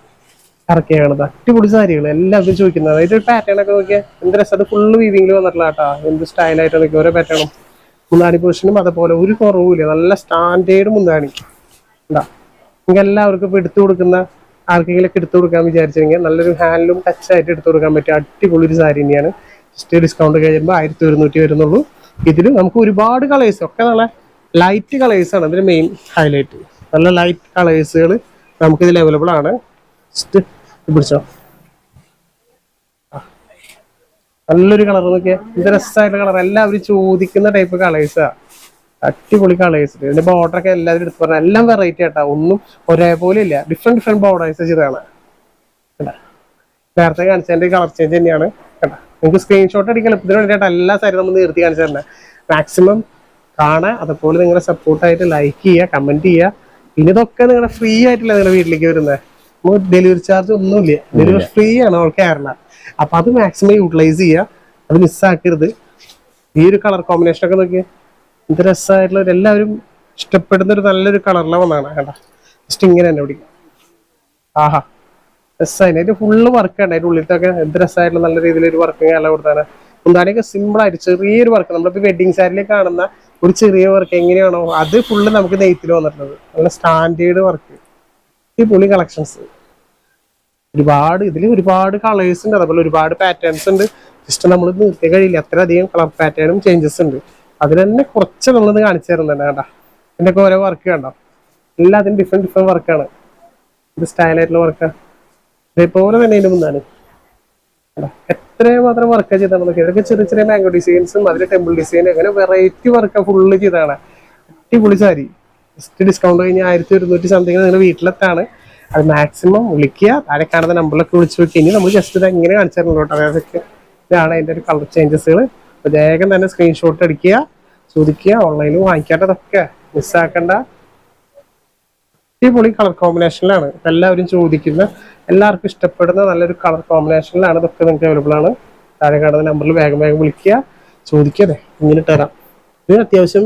ഇറക്കിയാണത് അടിപൊളി സാരികൾ എല്ലാം എല്ലാവരും ചോദിക്കുന്നത്. അതായത് പാറ്റേൺ ഒക്കെ നോക്കിയാൽ എന്ത് രസം. അത് ഫുള്ള് വീവിങ്ങിൽ വന്നിട്ടുള്ള കേട്ടോ. എന്ത് സ്റ്റൈലായിട്ട് നോക്കി ഓരോ പാറ്റേണും മുന്നാണി പൊസിഷനും അതുപോലെ ഒരു കുറവുമില്ല. നല്ല സ്റ്റാൻഡേർഡ് മുന്നാണി. ഉണ്ടാ നിങ്ങൾക്ക് എല്ലാവർക്കും ഇപ്പോൾ എടുത്തു കൊടുക്കുന്ന ആർക്കെങ്കിലും ഒക്കെ എടുത്തു കൊടുക്കാൻ വിചാരിച്ചെങ്കിൽ നല്ലൊരു ഹാൻഡിലും ടച്ച് ആയിട്ട് എടുത്തു കൊടുക്കാൻ പറ്റിയ അടിപൊളി ഒരു സാരി തന്നെയാണ്. ജസ്റ്റ് ഡിസ്കൗണ്ട് കഴിയുമ്പോൾ ആയിരത്തി ഒരുന്നൂറ്റി വരുന്നുള്ളൂ. ഇതിൽ നമുക്ക് ഒരുപാട് കളേഴ്സ് ഒക്കെ നല്ല ലൈറ്റ് കളേഴ്സ് ആണ് ഇതിന് മെയിൻ ഹൈലൈറ്റ് നല്ല ലൈറ്റ് കളേഴ്സുകൾ നമുക്ക് ഇതിൽ അവൈലബിൾ ആണ്. ജസ്റ്റ് പിടിച്ചോ. നല്ലൊരു കളർ നോക്കിയാൽ ഇത് രസമായിട്ടുള്ള കളർ എല്ലാവരും ചോദിക്കുന്ന ടൈപ്പ് കളേഴ്സാ അടിപൊളി കളേഴ്സ് ഇതിന്റെ ബോർഡർ ഒക്കെ എല്ലാവരും എടുത്ത് പറഞ്ഞാൽ എല്ലാം വെറൈറ്റി ആട്ടാ ഒന്നും ഒരേപോലെ ഇല്ല. ഡിഫറെന്റ് ഡിഫറെന്റ് ബോർഡേഴ്സ് ചെയ്തതാണ്. കണ്ടാ? നേരത്തെ കാണിച്ചതിന്റെ കളർ ചേഞ്ച് തന്നെയാണ്. കേട്ടാ നിങ്ങൾക്ക് സ്ക്രീൻഷോട്ട് അടിക്കാൻ എളുപ്പത്തിന് വേണ്ടിയിട്ട് എല്ലാ സാരി നമ്മൾ നിർത്തി കാണിച്ചു തന്നെ മാക്സിമം കാണാൻ അതുപോലെ നിങ്ങളെ സപ്പോർട്ടായിട്ട് ലൈക്ക് ചെയ്യുക കമന്റ് ചെയ്യുക. പിന്നെ ഇതൊക്കെ നിങ്ങളുടെ ഫ്രീ ആയിട്ടില്ല നിങ്ങളുടെ വീട്ടിലേക്ക് വരുന്നത് നമുക്ക് ഡെലിവറി ചാർജ് ഒന്നുമില്ല. ഡെലിവറി ഫ്രീ ആണ് ഓൾ കേരള അപ്പൊ അത് മാക്സിമം യൂട്ടിലൈസ് ചെയ്യുക. അത് മിസ്സാക്കരുത് ഈ ഒരു കളർ കോമ്പിനേഷൻ ഒക്കെ നോക്കി എന്ത് രസമായിട്ടുള്ള എല്ലാവരും ഇഷ്ടപ്പെടുന്ന ഒരു നല്ലൊരു കളറിലെ വന്നതാണ് കേട്ടോ. ജസ്റ്റ് ഇങ്ങനെ തന്നെ പിടിക്കും. ആഹാ. രസമായി അതിന്റെ ഫുള്ള് വർക്ക് ഉണ്ട് അതിന്റെ ഉള്ളിലത്തൊക്കെ എന്ത് രസമായിട്ടുള്ള നല്ല രീതിയിൽ ഒരു വർക്ക് നല്ല കൊടുത്താണ് എന്താണെങ്കിൽ സിമ്പിൾ ആയിട്ട് ചെറിയൊരു വർക്ക് നമ്മളിപ്പോ വെഡിങ് സാരിയിൽ കാണുന്ന ഒരു ചെറിയ വർക്ക് എങ്ങനെയാണോ അത് ഫുള്ള് നമുക്ക് നെയ്ത്തിൽ വന്നിട്ടുള്ളത്. നല്ല സ്റ്റാൻഡേർഡ് വർക്ക് ഈ പുളി കളക്ഷൻസ് ഒരുപാട് ഇതിൽ ഒരുപാട് കളേഴ്സ് ഉണ്ട്. അതുപോലെ ഒരുപാട് പാറ്റേൺസ് ഉണ്ട്. ജസ്റ്റ് നമ്മൾ നിർത്തി കഴിയില്ല അത്രയധികം കളർ പാറ്റേണും ചേഞ്ചസ് ഉണ്ട്. അതിൽ തന്നെ കുറച്ച് നമ്മളിത് കാണിച്ചു തരുന്നുണ്ട് കേട്ടാ. എന്റെ ഒക്കെ ഓരോ വർക്ക് കണ്ടോ? എല്ലാത്തിനും ഡിഫറെന്റ് ഡിഫറെന്റ് വർക്കാണ് ഇത് സ്റ്റൈലായിട്ടുള്ള വർക്കാണ് ഇതേപോലെ തന്നെ ഇതിന്റെ മുന്നാണ് എത്രയും മാത്രം വർക്ക് ചെയ്താണ് നോക്കി ഇതൊക്കെ. ചെറിയ ചെറിയ മാംഗോ ഡിസൈൻസും അതിൽ ടെമ്പിൾ ഡിസൈനും അങ്ങനെ വെറൈറ്റി വർക്ക് ഫുള്ള് ചെയ്താണ് അടിപൊളി സാരി. ജസ്റ്റ് ഡിസ്കൗണ്ട് കഴിഞ്ഞ് ആയിരത്തി ഒരുന്നൂറ്റി സംതിങ് നിങ്ങളുടെ വീട്ടിലെത്താണ്. അത് മാക്സിമം വിളിക്കുക. താഴെ കാണുന്ന നമ്പറിലൊക്കെ വിളിച്ചു നോക്കി. ഇനി നമ്മൾ ജസ്റ്റ് ഇത് എങ്ങനെ കാണിച്ചിരുന്നു കേട്ടോ. അതൊക്കെ ഇതാണ് അതിന്റെ ഒരു കളർ ചേഞ്ചസുകൾ വേഗം തന്നെ സ്ക്രീൻഷോട്ട് അടിക്കുക ചോദിക്കുക ഓൺലൈനിൽ വാങ്ങിക്കാട്ടതൊക്കെ മിസ്സാക്കണ്ട അടിപൊളി കളർ കോമ്പിനേഷനിലാണ് എല്ലാവരും ചോദിക്കുന്ന എല്ലാവർക്കും ഇഷ്ടപ്പെടുന്ന നല്ലൊരു കളർ കോമ്പിനേഷനിലാണ് ഇതൊക്കെ നിങ്ങൾക്ക് അവൈലബിൾ ആണ്. താഴെ കാണുന്ന നമ്പറിൽ വേഗം വേഗം വിളിക്കുക ചോദിക്കതെ ഇങ്ങനെ തരാം. ഇതിന് അത്യാവശ്യം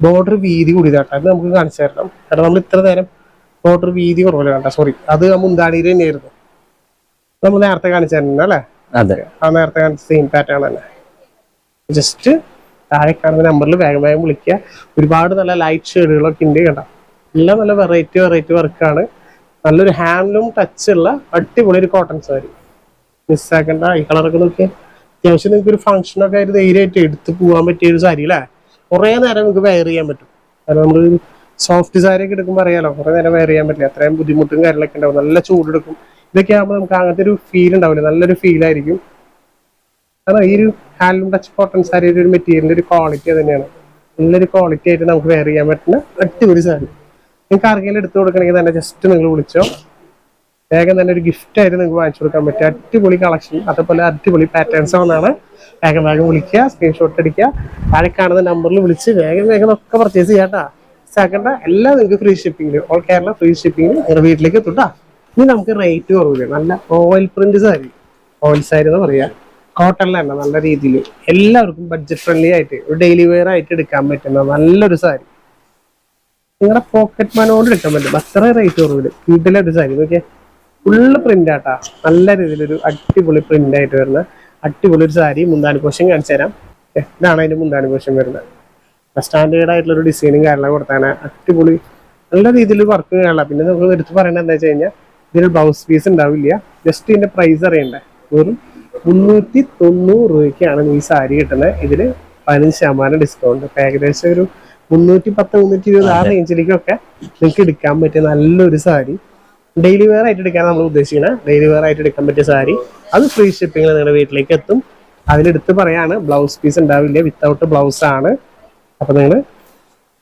ബോർഡർ വീതി കൂടിയതാട്ടോ. അത് നമുക്ക് കാണിച്ചു തരണം. കാരണം നമ്മൾ ഇത്ര നേരം ബോർഡർ വീതി കുറവല്ല കണ്ട സോറി അത് ആ മുന്താണിയിൽ തന്നെയായിരുന്നു. നമ്മൾ നേരത്തെ കാണിച്ചു തരണം അല്ലേ ആ നേരത്തെ കാണിച്ച സെയിം പാറ്റേൺ തന്നെ. ജസ്റ്റ് താഴെ കാണുന്ന നമ്പറിൽ വേഗം വേഗം വിളിക്കുക. ഒരുപാട് നല്ല ലൈറ്റ് ഷെയ്ഡുകളൊക്കെ ഉണ്ട് കേട്ടോ. എല്ലാം നല്ല വെറൈറ്റി വെറൈറ്റി വർക്കാണ് നല്ലൊരു ഹാൻഡ്ലൂം ടച്ച് ഉള്ള അടിപൊളി ഒരു കോട്ടൺ സാരി മിസ്സാക്കണ്ട ഈ കളറൊക്കെ നോക്കിയാൽ അത്യാവശ്യം നിങ്ങൾക്ക് ഒരു ഫംഗ്ഷനൊക്കെ ആയിട്ട് ധൈര്യമായിട്ട് എടുത്ത് പോകാൻ പറ്റിയ ഒരു സാരി അല്ലേ? കുറേ നേരം നിങ്ങൾക്ക് വെയർ ചെയ്യാൻ പറ്റും. കാരണം നമ്മൾ സോഫ്റ്റ് സാരി ഒക്കെ എടുക്കുമ്പോൾ അറിയാലോ കുറേ നേരം വെയർ ചെയ്യാൻ പറ്റില്ല. അത്രയും ബുദ്ധിമുട്ടും കാര്യങ്ങളൊക്കെ ഉണ്ടാവും. നല്ല ചൂടെടുക്കും ഇതൊക്കെ ആകുമ്പോൾ നമുക്ക് അങ്ങനത്തെ ഒരു ഫീൽ ഉണ്ടാവില്ല? നല്ലൊരു ഫീലായിരിക്കും കാരണം ഈ ഒരു ഹാൻഡ്ലൂം ടച്ച് കോട്ടൺ സാരി ഒരു മെറ്റീരിയലിന്റെ ഒരു ക്വാളിറ്റി തന്നെയാണ് നല്ലൊരു ക്വാളിറ്റി ആയിട്ട് നമുക്ക് വെയർ ചെയ്യാൻ പറ്റുന്ന അടിപൊളി സാരി നിങ്ങൾക്ക് ആർക്കെങ്കിലും എടുത്തു കൊടുക്കണമെങ്കിൽ തന്നെ ജസ്റ്റ് നിങ്ങൾ വിളിച്ചോ. വേഗം തന്നെ ഒരു ഗിഫ്റ്റ് ആയിട്ട് നിങ്ങൾക്ക് വാങ്ങിച്ചു കൊടുക്കാൻ പറ്റും അടിപൊളി കളക്ഷൻ അതേപോലെ അടിപൊളി പാറ്റേൺസ് വന്നാണ് വേഗം വേഗം വിളിക്കുക സ്ക്രീൻഷോട്ട് അടിക്കുക താഴെ കാണുന്ന നമ്പറിൽ വിളിച്ച് വേഗം വേഗം ഒക്കെ പർച്ചേസ് ചെയ്യാട്ടാ സെക്കൻഡ് എല്ലാം നിങ്ങൾക്ക് ഫ്രീ ഷിപ്പിംഗിൽ ഓൾ കേരള ഫ്രീ ഷിപ്പിംഗ് നിങ്ങളുടെ വീട്ടിലേക്ക് എത്തുട്ടാ ഇനി നമുക്ക് റേറ്റ് കുറവില്ല. നല്ല oil print sari oil sari എന്ന് പറയാ. കോട്ടണിൽ തന്നെ നല്ല രീതിയിൽ എല്ലാവർക്കും ബഡ്ജറ്റ് ഫ്രണ്ട്ലി ആയിട്ട് ഒരു ഡെയിലി വെയർ ആയിട്ട് എടുക്കാൻ പറ്റുന്ന നല്ലൊരു സാരി. നിങ്ങളുടെ പോക്കറ്റ് മനോട് എടുക്കാൻ പറ്റും. അത്ര റേറ്റ് കുറവിൽ വീട്ടിലെ ഒരു സാരി. നോക്കിയ ഫുള്ള് പ്രിന്റ് ആട്ടാ. നല്ല രീതിയിലൊരു അടിപൊളി പ്രിന്റ് ആയിട്ട് വരുന്ന അടിപൊളി ഒരു സാരി മുന്താണി കോശം കാണിച്ചു തരാം. ഇതാണ് അതിന്റെ മുന്താണി കോശം വരുന്നത്. സ്റ്റാൻഡേർഡ് ആയിട്ടുള്ള ഒരു ഡിസൈനും കാര്യങ്ങളും കൊടുത്താണ് അടിപൊളി നല്ല രീതിയിൽ വർക്ക് കാണാം. പിന്നെ നമുക്ക് എടുത്ത് പറയേണ്ടത് എന്താ വെച്ച് കഴിഞ്ഞാൽ ഇതിന് ബ്ലൗസ് പീസ് ഉണ്ടാവില്ല. ജസ്റ്റ് ഇതിന്റെ പ്രൈസ് അറിയണ്ടേ? വെറും മുന്നൂറ്റി തൊണ്ണൂറ് രൂപയ്ക്കാണ് ഈ സാരി കിട്ടുന്നത് ഇതിൽ പതിനഞ്ച് ശതമാനം ഡിസ്കൗണ്ട് ഇപ്പൊ ഏകദേശം ഒരു മുന്നൂറ്റി പത്ത് മുന്നൂറ്റി ഇരുപത് ആ റേഞ്ചിലേക്കൊക്കെ നിങ്ങൾക്ക് എടുക്കാൻ പറ്റിയ നല്ലൊരു സാരി. ഡെയിലി വെയർ ആയിട്ട് എടുക്കാൻ നമ്മൾ ഉദ്ദേശിക്കുന്നത് ഡെയിലി വെയർ ആയിട്ട് എടുക്കാൻ പറ്റിയ സാരി. അത് ഫ്രീ ഷിപ്പിംഗിൽ നിങ്ങളുടെ വീട്ടിലേക്ക് എത്തും അതിലെടുത്ത് പറയാണ് ബ്ലൗസ് പീസ് ഉണ്ടാവില്ല വിത്തൗട്ട് ബ്ലൗസ് ആണ്. അപ്പൊ നിങ്ങൾ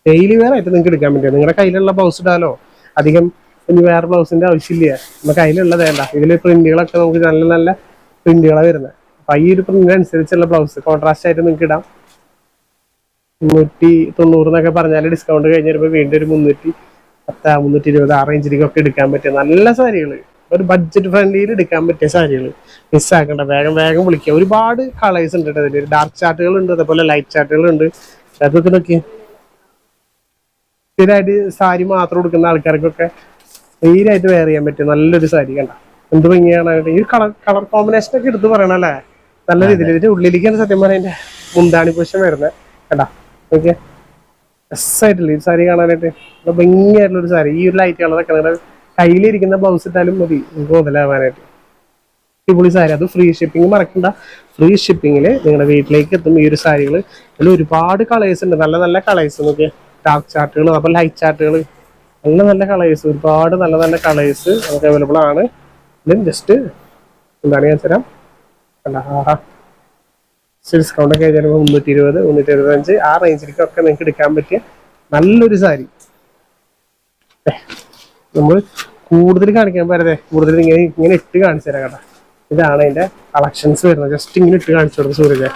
ഡെയിലി വെയർ ആയിട്ട് നിങ്ങൾക്ക് എടുക്കാൻ പറ്റും. നിങ്ങളുടെ കയ്യിലുള്ള ബ്ലൗസ് ഇടാലോ? അധികം ഇനി വേറെ ബ്ലൗസിന്റെ ആവശ്യമില്ല. നമ്മുടെ കയ്യിലുള്ളത് വേണ്ട. ഇതിൽ പ്രിന്റുകളൊക്കെ നമുക്ക് നല്ല നല്ല പ്രിന്റുകളാണ് വരുന്നത് അപ്പൊ ഈ ഒരു പ്രിന്റ് അനുസരിച്ചുള്ള ബ്ലൗസ് കോൺട്രാസ്റ്റ് ആയിട്ട് നിങ്ങൾക്ക് ഇടാം. മുന്നൂറ്റി തൊണ്ണൂറ് എന്നൊക്കെ പറഞ്ഞാൽ ഡിസ്കൗണ്ട് കഴിഞ്ഞ് വരുമ്പോൾ വീണ്ടും ഒരു മുന്നൂറ്റി പത്ത് മുന്നൂറ്റി ഇരുപത് ആ റേഞ്ചിലേക്കൊക്കെ എടുക്കാൻ പറ്റിയ നല്ല സാരികൾ ഒരു ബഡ്ജറ്റ് ഫ്രണ്ട്ലിയിൽ എടുക്കാൻ പറ്റിയ സാരികൾ മിസ്സാക്കണ്ട വേഗം വേഗം വിളിക്കുക ഒരുപാട് കളേഴ്സ് ഉണ്ട് ഇതിൽ ഡാർക്ക് ചാർട്ടുകൾ ഉണ്ട് അതേപോലെ ലൈറ്റ് ചാർട്ടുകൾ ഉണ്ട്. അതൊക്കെ നോക്കി സ്ഥിരമായിട്ട് സാരി മാത്രം കൊടുക്കുന്ന ആൾക്കാർക്കൊക്കെ സ്ഥിരമായിട്ട് വെയർ ചെയ്യാൻ പറ്റും നല്ലൊരു സാരി കണ്ട. എന്ത് ഭംഗിയാണ്? ഈ കളർ കളർ കോമ്പിനേഷൻ ഒക്കെ എടുത്ത് പറയണല്ലേ നല്ല രീതിയിൽ ഇതിന്റെ ഉള്ളിലേക്കാണ് സത്യം പറയുന്നത് മുന്താണി പുഷം വരുന്നത് കേട്ടാ ഓക്കെ രസമായിട്ടില്ല ഈ സാരി കാണാനായിട്ട്? നല്ല ഭംഗിയായിട്ടുള്ള ഒരു സാരി. ഈ ഒരു ലൈറ്റ് കളറൊക്കെ നിങ്ങളുടെ കയ്യിലിരിക്കുന്ന ബ്ലൗസ് ഇട്ടാലും മതി. നിങ്ങൾക്ക് മുതലാവാനായിട്ട്. അടിപൊളി സാരി. അത് ഫ്രീ ഷിപ്പിംഗ് മറക്കണ്ട. ഫ്രീ ഷിപ്പിങ്ങിൽ നിങ്ങളുടെ വീട്ടിലേക്ക് എത്തും. ഈ ഒരു സാരികൾ അതിൽ ഒരുപാട് കളേഴ്സ് ഉണ്ട്. നല്ല നല്ല കളേഴ്സ് നോക്കിയ. ഡാർക്ക് ചാർട്ടുകൾ അപ്പോൾ ലൈറ്റ് ചാർട്ടുകൾ നല്ല നല്ല കളേഴ്സ് ഒരുപാട് നല്ല നല്ല കളേഴ്സ് നമുക്ക് അവൈലബിൾ ആണ്. ജസ്റ്റ് എന്താണ് ഞാൻ തരാം. അല്ല ആഹാ ഡിസ്കൗണ്ട് ഒക്കെ ചിലപ്പോൾ മുന്നൂറ്റി ഇരുപത് മുന്നൂറ്റി ഇരുപത്തഞ്ച് ആ റേഞ്ചിലേക്കൊക്കെ നിങ്ങൾക്ക് എടുക്കാൻ പറ്റിയ നല്ലൊരു സാരി. നമ്മൾ കൂടുതൽ കാണിക്കാൻ പറ്റേ കൂടുതൽ ഇങ്ങനെ ഇങ്ങനെ ഇട്ട് കാണിച്ചു തരാം കേട്ടോ. ഇതാണ് അതിന്റെ കളക്ഷൻസ് വരുന്നത്. ജസ്റ്റ് ഇങ്ങനെ ഇട്ട് കാണിച്ചു കൊടുക്കും സൂര്യ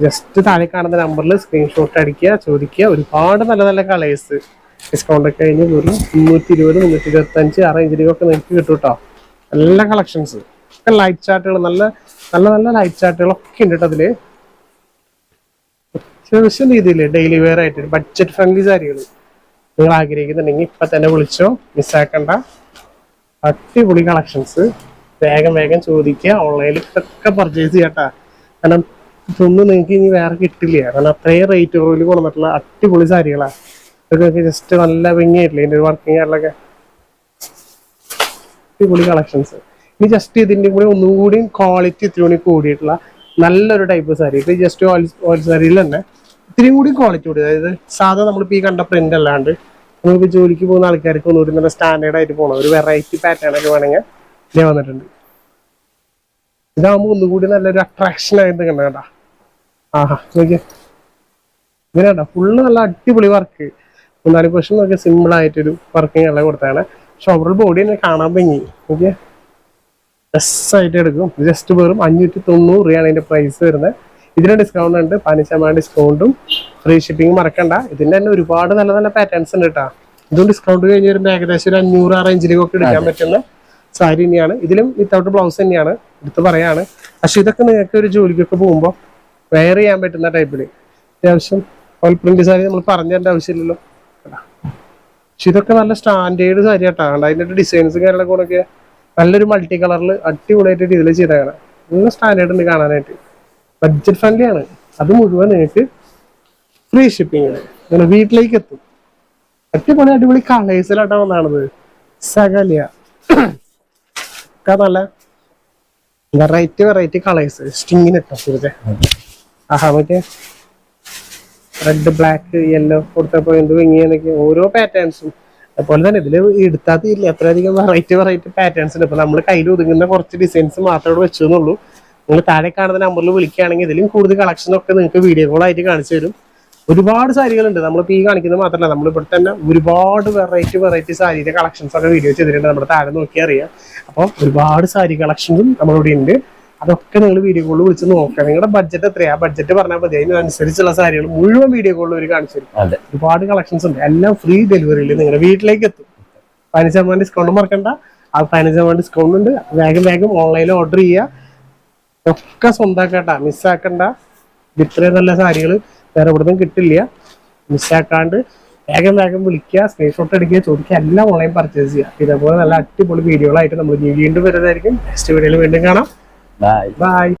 ജസ്റ്റ് താഴെ കാണുന്ന നമ്പറിൽ സ്ക്രീൻഷോട്ട് അടിക്കുക ചോദിക്കുക. ഒരുപാട് നല്ല നല്ല കളേഴ്സ് ഡിസ്കൗണ്ട് ഒക്കെ കഴിഞ്ഞ് വെറും മുന്നൂറ്റി ഇരുപത് മുന്നൂറ്റി ഇരുപത്തി അഞ്ച് ആ റേഞ്ചിലേക്കൊക്കെ നിങ്ങൾക്ക് കിട്ടും കേട്ടോ. നല്ല കളക്ഷൻസ് ഒക്കെ ലൈറ്റ് ചാർട്ടുകൾ നല്ല നല്ല നല്ല ലൈറ്റ് ചാർട്ടുകളൊക്കെ ഉണ്ട് കേട്ടോ അതിൽ. അത്യാവശ്യം രീതിയിൽ ഡെയിലി വെയർ ആയിട്ട് ബഡ്ജറ്റ് ഫ്രണ്ട്ലി സാരികൾ നിങ്ങൾ ആഗ്രഹിക്കുന്നുണ്ടെങ്കിൽ ഇപ്പൊ തന്നെ വിളിച്ചോ മിസ്സാക്കണ്ട അടിപൊളി കളക്ഷൻസ് വേഗം വേഗം ചോദിക്കുക. ഓൺലൈനിൽ ഇതൊക്കെ പർച്ചേസ് ചെയ്യട്ടാ. കാരണം ഇതൊന്നും നിങ്ങൾക്ക് ഇനി വേറെ കിട്ടില്ല. കാരണം അത്രയും റേറ്റ് കുറവിൽ കൊണ്ടുവന്നിട്ടുള്ള അടിപൊളി സാരികളാണ് ഇതൊക്കെ ജസ്റ്റ് നല്ല ഭംഗിയായിട്ടില്ല? ഇതിന്റെ വർക്കിംഗ് ആറിലൊക്കെ അടിപൊളി കളക്ഷൻസ് ഇനി ജസ്റ്റ് ഇതിന്റെ കൂടെ ഒന്നും കൂടി ക്വാളിറ്റി ഇത്തിരി കൂടി കൂടിയിട്ടുള്ള നല്ലൊരു ടൈപ്പ് സാരി ഇത് ജസ്റ്റ് ഓയിൽ ഓയിൽ സാരിയിൽ തന്നെ ഇത്തിരി കൂടി ക്വാളിറ്റി കൂടി. അതായത് സാധാ നമ്മളിപ്പോൾ ഈ കണ്ട പ്രിന്റ് അല്ലാണ്ട് നമ്മളിപ്പോൾ ജോലിക്ക് പോകുന്ന ആൾക്കാർക്ക് ഒന്നുകൂടി നല്ല സ്റ്റാൻഡേർഡ് ആയിട്ട് പോകണം ഒരു വെറൈറ്റി പാറ്റേൺ ഒക്കെ വേണമെങ്കിൽ ഞാൻ വന്നിട്ടുണ്ട്. ഇതാകുമ്പോൾ ഒന്നുകൂടി നല്ലൊരു അട്രാക്ഷൻ ആയിട്ട് കണ്ട കേട്ടാ. ആഹാ നോക്കിയേ. ഇങ്ങനെ കേട്ടോ ഫുള്ള് നല്ല അടിപൊളി വർക്ക് മൂന്നാൽ പക്ഷെ നോക്കിയാൽ സിമ്പിൾ ആയിട്ടൊരു വർക്കിംഗ് എല്ലാം കൊടുത്താണ് പക്ഷെ ഓവറോൾ ബോഡി തന്നെ കാണാൻ ഭംഗി. ഓക്കെ ആയിട്ട് എടുക്കും. ജസ്റ്റ് വെറും അഞ്ഞൂറ്റി തൊണ്ണൂറ് രൂപയാണ് ഇതിന്റെ പ്രൈസ് വരുന്നത്. ഇതിന് ഡിസ്കൗണ്ട് ഉണ്ട്. പതിനഞ്ച് ശതമാനം ഡിസ്കൗണ്ടും ഫ്രീ ഷിപ്പിംഗ് മറക്കണ്ട. ഇതിന്റെ തന്നെ ഒരുപാട് നല്ല നല്ല പാറ്റേൺസ് ഉണ്ട് കേട്ടോ ഇതും ഡിസ്കൗണ്ട് കഴിഞ്ഞ് വരുമ്പോൾ ഏകദേശം ഒരു അഞ്ഞൂറ് ആ റേഞ്ചിലേക്കൊക്കെ എടുക്കാൻ പറ്റുന്ന സാരി തന്നെയാണ്. ഇതിലും വിത്തൗട്ട് ബ്ലൗസ് തന്നെയാണ്. എടുത്ത് പറയാണ്. പക്ഷെ ഇതൊക്കെ നിങ്ങൾക്ക് ഒരു ജോലിക്കൊക്കെ പോകുമ്പോൾ വെയർ ചെയ്യാൻ പറ്റുന്ന ടൈപ്പിൽ അത്യാവശ്യം ഓൾ പ്രിന്റ് സാരി നമ്മൾ പറഞ്ഞു തരേണ്ട ആവശ്യമില്ലല്ലോ. പക്ഷെ ഇതൊക്കെ നല്ല സ്റ്റാൻഡേർഡ് സാരി കേട്ടോ അതിന്റെ ഡിസൈൻസ് കാര്യങ്ങളൊക്കെ കൂടെ നല്ലൊരു മൾട്ടി കളറിൽ അടിപൊളിയായിട്ട് ഇതിൽ ചെയ്തതാണ് നല്ല സ്റ്റാൻഡേർഡ് ഉണ്ട് കാണാനായിട്ട്. ബഡ്ജറ്റ് ഫ്രണ്ട്ലി ആണ്. അത് മുഴുവൻ നിങ്ങൾക്ക് ഫ്രീ ഷിപ്പിംഗ് ആണ്. വീട്ടിലേക്ക് എത്തും. അടിപൊളി അടിപൊളി കളേഴ്സിലാട്ടാ വന്നാണത് സകലിയ. നല്ല വെറൈറ്റി വെറൈറ്റി കളേഴ്സ് സ്റ്റിങ്ങിന് ഇട്ടോ ആഹാ മറ്റേ റെഡ് ബ്ലാക്ക് യെല്ലോ കൊടുത്തപ്പോ എന്ത് ഭംഗിയാന്നൊക്കെ ഓരോ പാറ്റേൺസും അതുപോലെ തന്നെ ഇതിൽ എടുത്താൽ തീരില്ല. അത്രയധികം വെറൈറ്റി വെറൈറ്റി പാറ്റേൺസ് ഉണ്ട്. ഇപ്പൊ നമ്മൾ കയ്യിൽ ഒതുങ്ങുന്ന കുറച്ച് ഡിസൈൻസ് മാത്രമേ വെച്ചെന്നുള്ളൂ. നിങ്ങൾ താഴെ കാണുന്ന നമ്പറിൽ വിളിക്കുകയാണെങ്കിൽ ഇതിലും കൂടുതൽ കളക്ഷൻ ഒക്കെ നിങ്ങൾക്ക് വീഡിയോ കോൾ ആയിട്ട് കാണിച്ചു തരും. ഒരുപാട് സാരികളുണ്ട് നമ്മളിപ്പോൾ ഈ കാണിക്കുന്നത് മാത്രമല്ല. നമ്മളിവിടെ തന്നെ ഒരുപാട് വെറൈറ്റി വെറൈറ്റി സാരിയുടെ കളക്ഷൻസ് ഒക്കെ വീഡിയോ ചെയ്തിട്ടുണ്ട്. നമ്മുടെ താഴെ നോക്കി അറിയാം. അപ്പോൾ ഒരുപാട് സാരി കളക്ഷൻസും നമ്മളിവിടെ ഉണ്ട്. അതൊക്കെ നിങ്ങൾ വീഡിയോ കോളിൽ വിളിച്ച് നോക്കുക. നിങ്ങളുടെ ബഡ്ജറ്റ് എത്രയാ? ബഡ്ജറ്റ് പറഞ്ഞാൽ മതി. അതിനനുസരിച്ചുള്ള സാരികൾ മുഴുവൻ വീഡിയോ കോളിൽ ഒരു കാണിച്ചു തരും. ഒരുപാട് കളക്ഷൻസ് ഉണ്ട്. എല്ലാം ഫ്രീ ഡെലിവറിയിൽ നിങ്ങളുടെ വീട്ടിലേക്ക് എത്തും. പതിനഞ്ച് ശതമാനം ഡിസ്കൗണ്ട് മറക്കണ്ട. ആ പതിനഞ്ച് ശതമാനം ഡിസ്കൗണ്ട് ഉണ്ട്. വേഗം വേഗം ഓൺലൈനിൽ ഓർഡർ ചെയ്യുക. ഒക്കെ സ്വന്താക്കണ്ട മിസ്സാക്കണ്ട ഇത്രയും നല്ല സാരികൾ വേറെ എവിടെ നിന്നും കിട്ടില്ല മിസ്സാക്കാണ്ട് വേഗം വേഗം വിളിക്കുക. സ്ക്രീൻഷോട്ട് എടുക്കുക. ചോദിക്കുക. എല്ലാം ഓൺലൈൻ പർച്ചേസ് ചെയ്യുക. ഇതേപോലെ നല്ല അടിപൊളി വീഡിയോകളായിട്ട് നമ്മൾ വീണ്ടും വരുന്നതായിരിക്കും. നെക്സ്റ്റ് വീഡിയോയിൽ വീണ്ടും കാണാം. Bye. Bye.